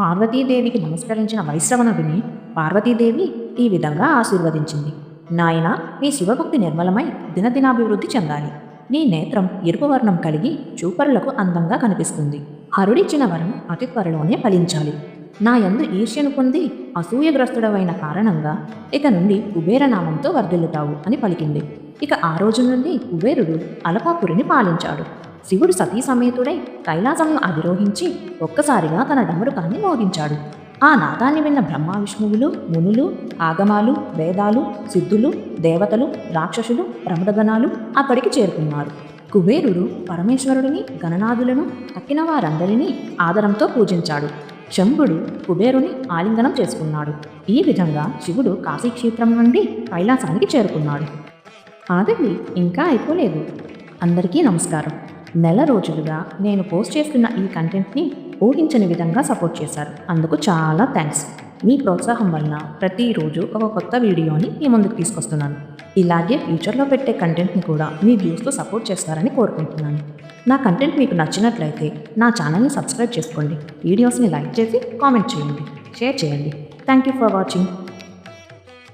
పార్వతీదేవికి నమస్కరించిన వైశ్రవణుడిని పార్వతీదేవి ఈ విధంగా ఆశీర్వదించింది. నాయన నీ శివభక్తి నిర్మలమై దినదినాభివృద్ధి చెందాలి. నీ నేత్రం ఎరుపు వర్ణం కలిగి చూపరులకు అందంగా కనిపిస్తుంది. హరుడిచ్చిన వరం అతి త్వరలోనే ఫలించాలి. నా యందు ఈర్ష్యను పొంది అసూయగ్రస్తుడవైన కారణంగా ఇక నుండి కుబేరనామంతో వర్ధిల్లుతావు అని పలికింది. ఇక ఆ రోజు నుండి కుబేరుడు అలపాపురిని పాలించాడు. శివుడు సతీ సమేతుడై కైలాసంను అధిరోహించి ఒక్కసారిగా తన డమరుకాన్ని మోగించాడు. ఆ నాదాన్ని విన్న బ్రహ్మ విష్ణువులు మునులు ఆగమాలు వేదాలు సిద్ధులు దేవతలు రాక్షసులు ప్రమదగణాలు అక్కడికి చేరుకున్నారు. కుబేరుడు పరమేశ్వరుడిని గణనాథులను తక్కిన వారందరినీ ఆదరంతో పూజించాడు. శంభుడు కుబేరుని ఆలింగనం చేసుకున్నాడు. ఈ విధంగా శివుడు కాశీక్షేత్రం నుండి కైలాసానికి చేరుకున్నాడు. ఆగండి ఇంకా అయిపోలేదు అందరికీ నమస్కారం. నెల రోజులుగా నేను పోస్ట్ చేస్తున్న ఈ కంటెంట్ని ఊహించని విధంగా సపోర్ట్ చేశారు. అందుకు చాలా థ్యాంక్స్ మీ ప్రోత్సాహం వలన ప్రతిరోజు ఒక కొత్త వీడియోని మీ ముందుకు తీసుకొస్తున్నాను. ఇలాగే ఫ్యూచర్లో పెట్టే కంటెంట్ని కూడా మీ వ్యూస్తో సపోర్ట్ చేస్తారని కోరుకుంటున్నాను. నా కంటెంట్ మీకు నచ్చినట్లయితే నా ఛానల్ని సబ్స్క్రైబ్ చేసుకోండి. వీడియోస్ని లైక్ చేసి కామెంట్ చేయండి. షేర్ చేయండి. Thank you for watching.